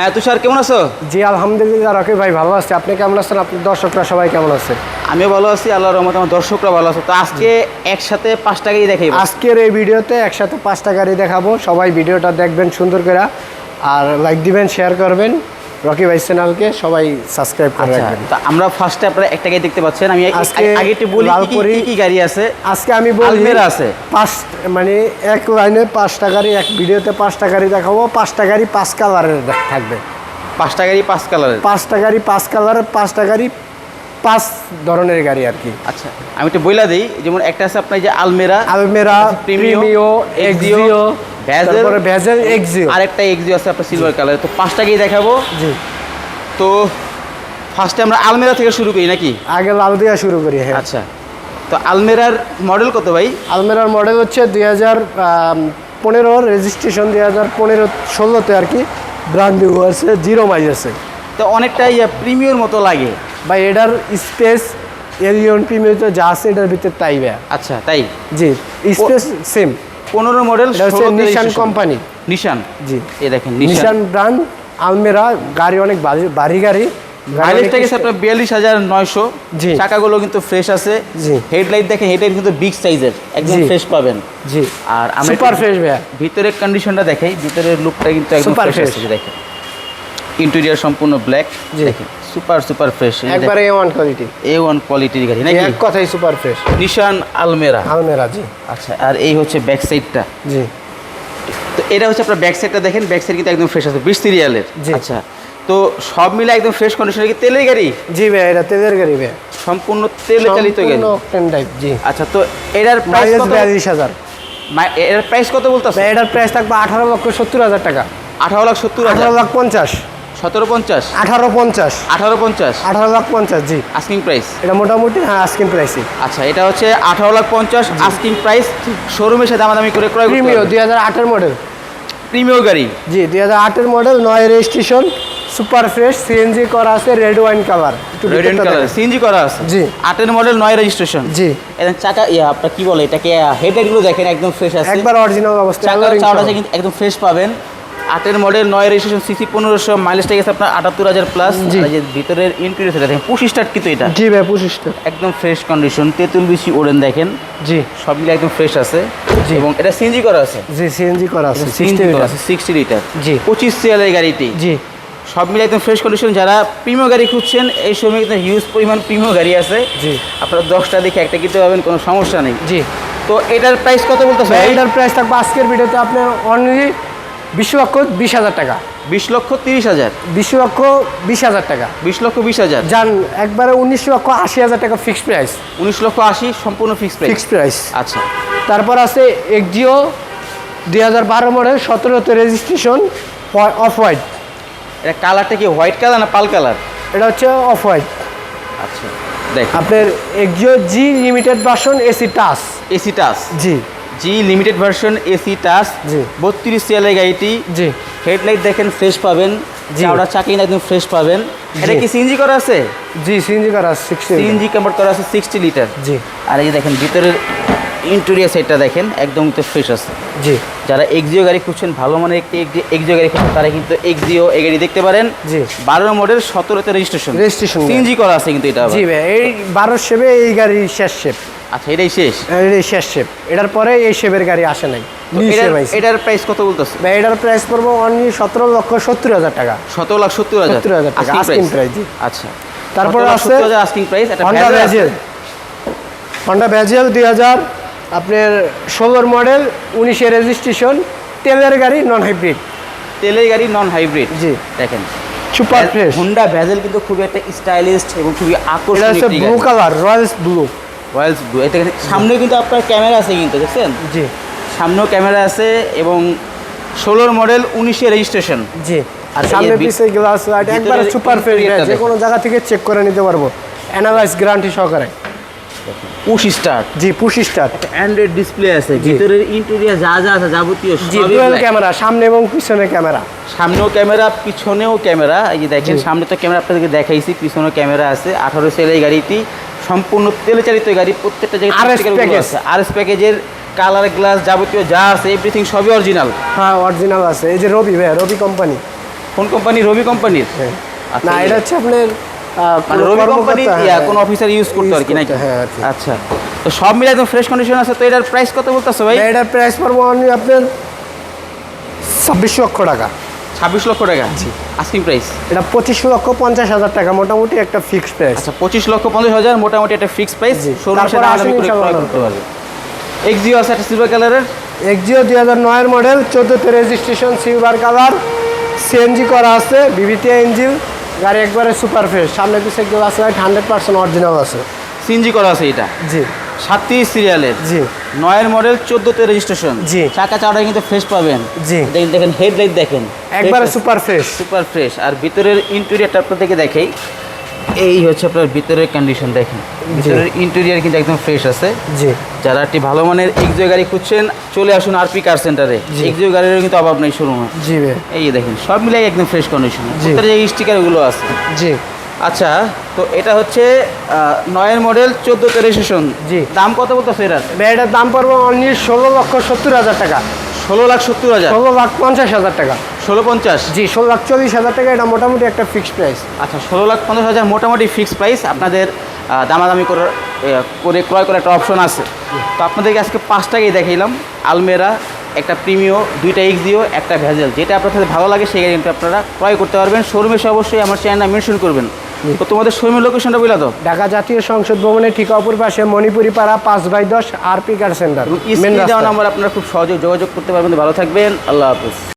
হ্যাঁ তুষার কেমন আছো? জি আলহামদুলিল্লাহ রকি ভাই ভালো আছে। আপনি কেমন আছেন? আপনার দর্শকরা সবাই কেমন আছে? আমিও ভালো আছি আল্লাহ রহমত আমার দর্শকরা ভালো আছে। তো আজকে একসাথে পাঁচটা গাড়ি দেখাই আজকের এই ভিডিওতে একসাথে পাঁচটা গাড়ি দেখাবো। সবাই ভিডিওটা দেখবেন সুন্দর করে। আর লাইক দিবেন শেয়ার করবেন। রকি ভাই চ্যানেলকে সবাই সাবস্ক্রাইব করে আচ্ছা রাখবেন। তো আমরা ফার্স্টে আপনারা একটা গাড়ি দেখতে পাচ্ছেন। আমি আজকে আগে একটু বলি কি কি- গাড়ি আছে? আজকে আমি বলি আলমেরা আছে। পাঁচ মানে এক লাইনে পাঁচটা গাড়ি এক ভিডিওতে পাঁচটা গাড়ি দেখাবো। পাঁচটা গাড়ি পাঁচ কালারের থাকবে। পাঁচটা গাড়ি পাঁচ কালারের? পাঁচটা গাড়ি পাঁচ কালারের পাঁচটা গাড়ি পাঁচ ধরনের গাড়ি আর কি। আচ্ছা আমি একটু বইলা দিই। যেমন একটা আছে আপনার যে Almera Almera Premio Axio, Axio Vezel, তারপরে ভ্যাজেল এক্সিও আর একটা এক্সিও আছে আপনার সিলভার কালার তো পাঁচটা গাড়ি দেখাবো। জি। তো ফার্স্টে আমরা আলমেরা থেকে শুরু করি নাকি? আগে লাল দিয়া শুরু করি হ্যাঁ। আচ্ছা। তো আলমেরার মডেল কত ভাই? আলমেরার মডেল হচ্ছে দুই হাজার পনেরো রেজিস্ট্রেশন দুই হাজার পনেরো ষোলোতে আর কি ব্র্যান্ড নিউ আছে জিরো মাইজ আছে। তো অনেকটা ইয়া প্রিমিয়র মতো লাগে। বা এটার স্পেস এলিয়ন প্রিমিয়তে যা আছে এটার ভিতরে তাই আচ্ছা তাই? জি স্পেস সেম পনেরো মডেল নিশান কোম্পানি নিশান জি। এ দেখেন নিশান ব্রান্ড ব্র্যান্ড আলমেরা গাড়ি অনেক ভারী- গাড়ি। মাইলেজটা গেছে আপনার বিয়াল্লিশ হাজার নয়শো। জি। চাকাগুলো কিন্তু ফ্রেশ আছে। জি। হেডলাইট দেখেন হেডলাইট কিন্তু বিগ সাইজের একদম ফ্রেশ পাবেন। জি। আর সুপার ফ্রেশ ভাইয়া। ভিতরের কন্ডিশনটা দেখাই। ভিতরের লুকটা কিন্তু একদম ফ্রেশ আছে দেখেন। ইন্টেরিয়ার সম্পূর্ণ ব্ল্যাক দেখেন সুপার সুপার ফ্রেশ একবারে A one quality A one কোয়ালিটির গাড়ি নাকি? এক কথাই সুপার ফ্রেশ নিশান আলমেরা আলমেরা জি। আচ্ছা আর এই হচ্ছে ব্যাক সাইডটা জি। তো এটা হচ্ছে আপনার ব্যাক সাইডটা দেখেন ব্যাক সাইড কিন্তু একদম ফ্রেশ আছে বিশ সিরিয়ালের জি। আচ্ছা তো সব মিলে একদম ফ্রেশ কন্ডিশনের কি তেলের গাড়ি? জি ভাই এটা তেলের গাড়ি ভাই। সম্পূর্ণ তেলে চালিত গাড়ি। অকটেন টাইপ জি। আচ্ছা তো এটার প্রাইস কত? বিয়াল্লিশ হাজার। মা- এটার প্রাইস কত বলতেছে এটার প্রাইস থাকবে আঠারো লক্ষ সত্তর হাজার টাকা। আঠারো লাখ সত্তর হাজার। আঠারো লাখ পঞ্চাশ। সতেরো পঞ্চাশ? আঠারো পঞ্চাশ। আঠারো পঞ্চাশ? আঠারো লাখ পঞ্চাশ জি। আস্কিং প্রাইস এটা মোটামুটি হ্যাঁ আজকের প্রাইসই আচ্ছা এটা হচ্ছে আঠারো লাখ পঞ্চাশ আস্কিং প্রাইস শোরুমে সাথে দামাদামি করে ক্রয় প্রিমিও দুই হাজার আটের মডেল প্রিমিয় গাড়ি? জি দুই হাজার আটের মডেল নয় রেজিস্ট্রেশন সুপার ফ্রেশ সিএনজি করা আছে রেড ওয়াইন কালার রেড ভিতরটা কালার সিএনজি করা আছে? জি। আটের মডেল নয় রেজিস্ট্রেশন জি। এবং চাকা ইয়া আপনার কি বলে এটাকে হেডলাইটগুলো দেখেন একদম ফ্রেশ আছে। একবার অরিজিনাল অবস্থা চাওয়াটা আছে কিন্তু একদম ফ্রেশ পাবেন। আটের মডেল নয় রেজিস্ট্রেশন সিসি পনেরোশো মাইলেজটা গেছে আপনার আটাত্তর হাজার প্লাস যে ভিতরের ইন্টেরিয়র দেখেন পঁচিশ স্টার্ট কিন্তু এটা। জি ভাই পঁচিশটা একদম ফ্রেশ কন্ডিশন তেঁতুল বেশি ওড়েন দেখেন। জি। সব মিলে একদম ফ্রেশ আছে। জি। এবং এটা সিএনজি করা আছে। জি সিএনজি করা আছে সিএনজি 60 করা আছে সিক্সটি লিটার জি। পঁচিশ সিএলের গাড়িটি জি। সব মিলে একদম ফ্রেশ কন্ডিশন যারা প্রিমিয় গাড়ি খুঁজছেন এই সময় কিন্তু হিউজ পরিমাণ প্রিমিয় গাড়ি আছে। জি। আপনারা দশটা দেখে একটা কিনতে পাবেন কোনো সমস্যা নেই। জি। তো এটার প্রাইস কত বলতেছে এটার প্রাইস থাকবে আজকের ভিডিওতে আপনার অনলি বিশ লক্ষ বিশ হাজার টাকা। বিশ লক্ষ তিরিশ হাজার। বিশ লক্ষ বিশ হাজার টাকা। বিশ লক্ষ বিশ হাজার। যান একবারে উনিশ লক্ষ আশি হাজার টাকা ফিক্সড প্রাইস উনিশ লক্ষ আশি সম্পূর্ণ ফিক্স প্রাইস ফিক্সড প্রাইস আচ্ছা। তারপর আছে এক্সিও দুই হাজার বারো মডেল সতেরোতে রেজিস্ট্রেশন অফ হোয়াইট এটা কালারটা কি হোয়াইট কালার না পাল কালার এটা হচ্ছে অফ হোয়াইট আচ্ছা দেখ। আপনার Axio G limited version AC touch AC touch জি। G limited version AC touch জি। বত্রিশ সিএলের গাড়িটি। জি। হেডলাইট দেখেন ফ্রেশ পাবেন। জি। চাওড়া চাকি একদম ফ্রেশ পাবেন। এটা। কি সিএনজি করা আছে? জি সিএনজি করা সিক্সটি সিএনজি কনভার্ট করা আছে সিক্সটি লিটার জি। আর এই যে দেখেন ভিতরের ইন্টেরিয়ার সাইডটা দেখেন একদম তো ফ্রেশ আছে। জি। যারা এক্সিও গাড়ি খুঁজছেন ভালো মানের একটি এক্সিও গাড়ি খুঁজছেন তারা কিন্তু এক্সিও এই গাড়ি দেখতে পারেন। জি। বারো মডেল সতেরোতে রেজিস্ট্রেশন রেজিস্ট্রেশন সিএনজি করা আছে কিন্তু এটা জি ভাই এই বারো শেপে এই গাড়ি শেষ শেপ আচ্ছা এটাই শেষ? এই শেষ শেপ এটার পরে এই শেপের গাড়ি আসে নাই। এটার- প্রাইস কত বলতেছে? ভাই এটার প্রাইস পড়ব অনলি সতেরো লক্ষ সত্তর হাজার টাকা। সতেরো লাখ সত্তর হাজার? 70,000 টাকা, asking asking price। price, জি। আচ্ছা। তারপর আছে asking price Honda. Vezel Honda Vezel দুই হাজার আপনার ষোলোর মডেল উনিশের রেজিস্ট্রেশন তেলের গাড়ি নন হাইব্রিড তেলের গাড়ি নন হাইব্রিড জি। দেখেন। সুপার ফ্রেশ হুন্ডা ভ্যাজেল কিন্তু খুবই একটা স্টাইলিশ এবং খুবই আকর্ষণীয় blue colour royals blue royals blue এটা কিন্তু- সামনে কিন্তু আপনার ক্যামেরা আছে কিন্তু দেখছেন? জি। সামনেও ক্যামেরা আছে এবং ষোলোর মডেল উনিশে রেজিস্ট্রেশন জি। আর সামনে পিছে গ্লাস লাইট একবারে সুপার ফ্রেশ যে কোনো জায়গা থেকে চেক করে নিতে পারব। অ্যানালাইজ গ্যারান্টি সহকারে। পুশ স্টার জি পুশ স্টার অ্যান্ড্রয়েড ডিসপ্লে আছে ভিতরের ইন্টেরিয়ার যা যা আছে যাবতীয় জি ডুয়েল। ক্যামেরা সামনে এবং পিছনে ক্যামেরা সামনেও ক্যামেরা পিছনেও ক্যামেরা। এই যে দেখেন সামনে তো ক্যামেরা আপনাদেরকে দেখাইছি পিছনেও ক্যামেরা আছে। আঠারো সেল এই গাড়িটি। সম্পূর্ণ তেলে চালিত গাড়ি প্রত্যেকটা জায়গায়। আর এস প্যাকেজের কালার গ্লাস যাবতীয় যা আছে এভরিথিং সবই অরিজিনাল হ্যাঁ অরিজিনাল আছে। এই যে রবি ভাই রবি কোম্পানি কোন কোম্পানি রবি কোম্পানির না এটা হচ্ছে আপনার মানে রবি কোম্পানি কোনো অফিসার ইউজ করতো আর কি নাকি? হ্যাঁ, আচ্ছা। তো সব মিলে একদম ফ্রেশ কন্ডিশন আছে। তো এটার প্রাইস কত বলতেছো ভাই? এটার প্রাইস পড়ব অনলি আপনার ছাব্বিশ লক্ষ টাকা। ছাব্বিশ লক্ষ টাকা আস্কিং প্রাইস এটা পঁচিশ লক্ষ পঞ্চাশ হাজার টাকা মোটামুটি একটা ফিক্সড প্রাইস আচ্ছা পঁচিশ লক্ষ পঞ্চাশ হাজার মোটামুটি একটা ফিক্স প্রাইস জি। শোরুম তারপরে সেটা আলাদা করে ক্রয় করতে পারবে। এক্সিও আছে একটা সিলভার কালারের এক্সিও দুই হাজার নয়ের মডেল চোদ্দোতে রেজিস্ট্রেশন সিলভার কালার সিএনজি করা আছে বিবিটি ইঞ্জিন গাড়ি একবারে সুপার ফ্রেশ সামনে পিছিয়ে glass light hundred percent original আছে। সিএনজি করা আছে এটা? জি। সাতত্রিশ সিরিয়ালের। জি। নয়ের মডেল চোদ্দোতে রেজিস্ট্রেশন জি। চাকা চাওয়াটা কিন্তু ফ্রেশ পাবেন। জি। দেখেন দেখেন হেডলাইট দেখেন। একবারে সুপার ফ্রেশ সুপার ফ্রেশ আর ভিতরের ইন্টেরিয়রটা আপনাদেরকে দেখাই। এই হচ্ছে আপনার ভিতরের কন্ডিশন দেখেন। ভিতরের ইন্টেরিয়র কিন্তু একদম ফ্রেশ আছে। জি। যারা একটি ভালো মানের এক্সিও গাড়ি খুঁজছেন চলে আসুন আরপি কার সেন্টারে এক্সিও গাড়িরও কিন্তু অভাব নেই শোরুমে জি এই দেখেন সব মিলাই একদম ফ্রেশ কন্ডিশন। ভিতরে যে স্টিকারগুলো আছে। জি। আচ্ছা তো এটা হচ্ছে নয়ের মডেল চোদ্দোতে রেজিস্ট্রেশন জি। দাম কত বলতেছে এটার এটার দাম পড়ব অনলি ষোলো লক্ষ সত্তর হাজার টাকা। ষোলো লাখ সত্তর হাজার। ষোলো লাখ পঞ্চাশ হাজার টাকা। ষোলো পঞ্চাশ। জি ষোলো লাখ চল্লিশ হাজার টাকা এটা মোটামুটি একটা ফিক্সড প্রাইস আচ্ছা ষোলো লাখ পঞ্চাশ হাজার মোটামুটি ফিক্স প্রাইস আপনাদের দামাদামি করে করে ক্রয় করার একটা অপশন আছে। তো আপনাদেরকে আজকে পাঁচটাকেই দেখাইলাম। আলমেরা একটা প্রিমিও দুইটা এক্সিও একটা ভেজেল যেটা আপনার সাথে ভালো লাগে সেই কিন্তু আপনারা ক্রয় করতে পারবেন। শোরুমে এসে অবশ্যই আমার চ্যানেলটা মেনশন করবেন। তো তোমাদের শোরুমের লোকেশনটা বলে দাও। ঢাকা জাতীয় সংসদ ভবনের ঠিক অপর পাশে মণিপুরি পাড়া পাঁচ বাই দশ আরপি কার সেন্টার স্ক্রিনে নাম্বার আপনারা খুব সহজে যোগাযোগ করতে পারবেন। ভালো থাকবেন। আল্লাহ হাফিজ।